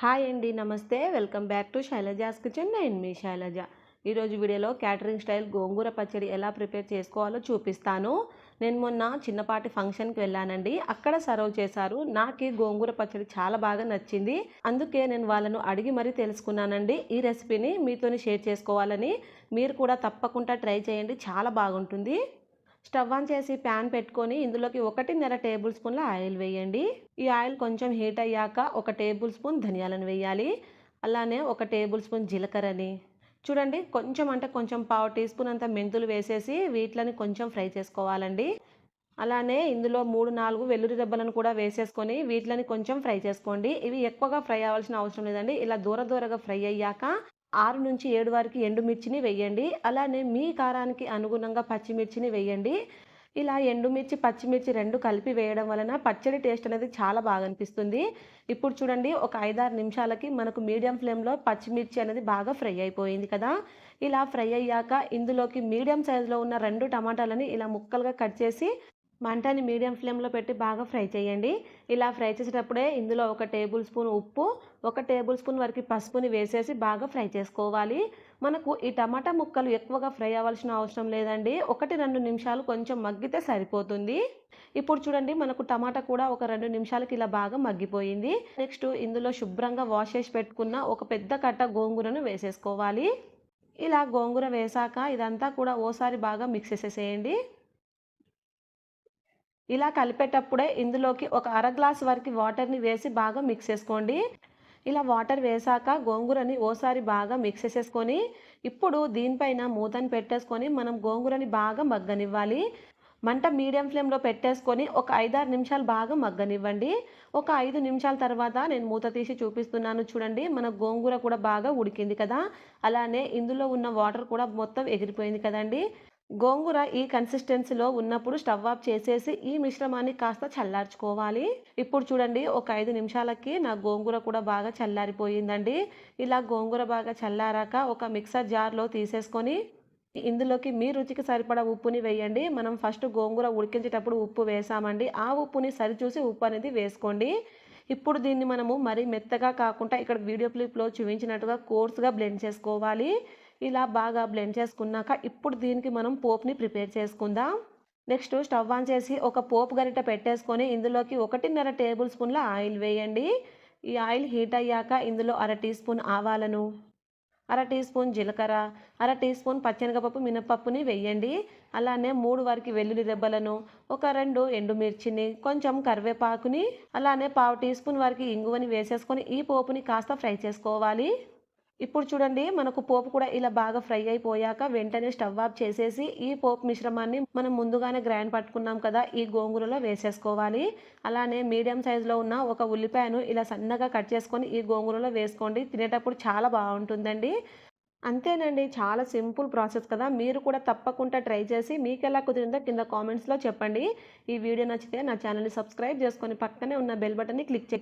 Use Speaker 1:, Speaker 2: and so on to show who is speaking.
Speaker 1: Hi అండి నమస్తే. Welcome back to Shailaja's kitchen. నేను మీ శైలజ. ఈరోజు వీడియోలో క్యాటరింగ్ స్టైల్ గోంగూర పచ్చడి ఎలా ప్రిపేర్ చేసుకోవాలో చూపిస్తాను. నేను మొన్న చిన్నపాటి ఫంక్షన్కి వెళ్ళానండి. అక్కడ సర్వ్ చేశారు. నాకు ఈ గోంగూర పచ్చడి చాలా బాగా నచ్చింది. అందుకే నేను వాళ్ళను అడిగి మరీ తెలుసుకున్నానండి. ఈ రెసిపీని మీతోని షేర్ చేసుకోవాలని మీరు కూడా తప్పకుండా ట్రై చేయండి. చాలా బాగుంటుంది. స్టవ్ ఆన్ చేసి ప్యాన్ పెట్టుకొని ఇందులోకి ఒకటిన్నర టేబుల్ స్పూన్ల ఆయిల్ వేయండి. ఈ ఆయిల్ కొంచెం హీట్ అయ్యాక ఒక టేబుల్ స్పూన్ ధనియాలను వేయాలి. అలానే ఒక టేబుల్ స్పూన్ జీలకర్రని. చూడండి కొంచెం అంటే కొంచెం పావు టీ స్పూన్ అంత మెంతులు వేసేసి వీటిని కొంచెం ఫ్రై చేసుకోవాలండి. అలానే ఇందులో మూడు నాలుగు వెల్లుల్లి దెబ్బలను కూడా వేసేసుకొని వీటిని కొంచెం ఫ్రై చేసుకోండి. ఇవి ఎక్కువగా ఫ్రై అవ్వాల్సిన అవసరం లేదండి. ఇలా దూర దూరగా ఫ్రై అయ్యాక ఆరు నుంచి ఏడు వరకు ఎండుమిర్చిని వేయండి. అలానే మీ కారానికి అనుగుణంగా పచ్చిమిర్చిని వేయండి. ఇలా ఎండుమిర్చి పచ్చిమిర్చి రెండు కలిపి వేయడం వలన పచ్చడి టేస్ట్ అనేది చాలా బాగా అనిపిస్తుంది. ఇప్పుడు చూడండి ఒక ఐదారు నిమిషాలకి మనకు మీడియం ఫ్లేమ్లో పచ్చిమిర్చి అనేది బాగా ఫ్రై అయిపోయింది కదా. ఇలా ఫ్రై అయ్యాక ఇందులోకి మీడియం సైజులో ఉన్న రెండు టమాటాలని ఇలా ముక్కలుగా కట్ చేసి మంటని మీడియం ఫ్లేమ్లో పెట్టి బాగా ఫ్రై చేయండి. ఇలా ఫ్రై చేసేటప్పుడే ఇందులో ఒక టేబుల్ స్పూన్ ఉప్పు ఒక టేబుల్ స్పూన్ వరకు పసుపుని వేసేసి బాగా ఫ్రై చేసుకోవాలి. మనకు ఈ టమాటా ముక్కలు ఎక్కువగా ఫ్రై అవ్వాల్సిన అవసరం లేదండి. ఒకటి రెండు నిమిషాలు కొంచెం మగ్గితే సరిపోతుంది. ఇప్పుడు చూడండి మనకు టమాటా కూడా ఒక రెండు నిమిషాలకి ఇలా బాగా మగ్గిపోయింది. నెక్స్ట్ ఇందులో శుభ్రంగా వాష్ చేసి పెట్టుకున్న ఒక పెద్ద కట్ట గోంగూరను వేసేసుకోవాలి. ఇలా గోంగూర వేసాక ఇదంతా కూడా ఓసారి బాగా మిక్స్ చేసేసేయండి. ఇలా కలిపేటప్పుడే ఇందులోకి ఒక అర గ్లాస్ వరకు వాటర్ని వేసి బాగా మిక్స్ చేసుకోండి. ఇలా వాటర్ వేసాక గోంగూరని ఓసారి బాగా మిక్స్ చేసేసుకొని ఇప్పుడు దీనిపైన మూతని పెట్టేసుకొని మనం గోంగూరని బాగా మగ్గనివ్వాలి. మంట మీడియం ఫ్లేమ్లో పెట్టేసుకొని ఒక ఐదారు నిమిషాలు బాగా మగ్గనివ్వండి. ఒక ఐదు నిమిషాల తర్వాత నేను మూత తీసి చూపిస్తున్నాను చూడండి. మన గోంగూర కూడా బాగా ఉడికింది కదా. అలానే ఇందులో ఉన్న వాటర్ కూడా మొత్తం ఎగిరిపోయింది కదండి. గోంగూర ఈ కన్సిస్టెన్సీలో ఉన్నప్పుడు స్టవ్ ఆఫ్ చేసేసి ఈ మిశ్రమాన్ని కాస్త చల్లార్చుకోవాలి. ఇప్పుడు చూడండి ఒక ఐదు నిమిషాలకి నా గోంగూర కూడా బాగా చల్లారిపోయిందండి. ఇలా గోంగూర బాగా చల్లారాక ఒక మిక్సర్ జార్లో తీసేసుకొని ఇందులోకి మీ రుచికి సరిపడా ఉప్పుని వేయండి. మనం ఫస్ట్ గోంగూర ఉడికించేటప్పుడు ఉప్పు వేసామండి. ఆ ఉప్పుని సరిచూసి ఉప్పు అనేది వేసుకోండి. ఇప్పుడు దీన్ని మనము మరీ మెత్తగా కాకుండా ఇక్కడ వీడియో క్లిప్లో చూపించినట్టుగా కోర్స్గా బ్లెండ్ చేసుకోవాలి. ఇలా బాగా బ్లెండ్ చేసుకున్నాక ఇప్పుడు దీనికి మనం పోప్ని ప్రిపేర్ చేసుకుందాం. నెక్స్ట్ స్టవ్ ఆన్ చేసి ఒక పోపు గరిట పెట్టేసుకొని ఇందులోకి ఒకటిన్నర టేబుల్ స్పూన్ల ఆయిల్ వేయండి. ఈ ఆయిల్ హీట్ అయ్యాక ఇందులో అర టీ స్పూన్ ఆవాలను అర టీ స్పూన్ జీలకర్ర అర టీ స్పూన్ పచ్చెనగపప్పు మినపప్పుని వేయండి. అలానే మూడు వరకు వెల్లుల్లి దెబ్బలను ఒక రెండు ఎండుమిర్చిని కొంచెం కరివేపాకుని అలానే పావు టీ స్పూన్ వరకు ఇంగువని వేసేసుకొని ఈ పోపుని కాస్త ఫ్రై చేసుకోవాలి. ఇప్పుడు చూడండి మనకు పోపు కూడా ఇలా బాగా ఫ్రై అయిపోయాక వెంటనే స్టవ్ ఆఫ్ చేసేసి ఈ పోపు మిశ్రమాన్ని మనం ముందుగానే గ్రైండ్ పట్టుకున్నాం కదా ఈ గోంగూరలో వేసేసుకోవాలి. అలానే మీడియం సైజులో ఉన్న ఒక ఉల్లిపాయను ఇలా సన్నగా కట్ చేసుకొని ఈ గోంగూరలో వేసుకోండి తినేటప్పుడు చాలా బాగుంటుందండి. అంతేనండి చాలా సింపుల్ ప్రాసెస్ కదా మీరు కూడా తప్పకుండా ట్రై చేసి మీకు ఎలా కుదిరిందో కింద కామెంట్స్లో చెప్పండి. ఈ వీడియో నచ్చితే నా ఛానల్ని సబ్స్క్రైబ్ చేసుకొని పక్కనే ఉన్న బెల్ బటన్ని క్లిక్ చేయండి.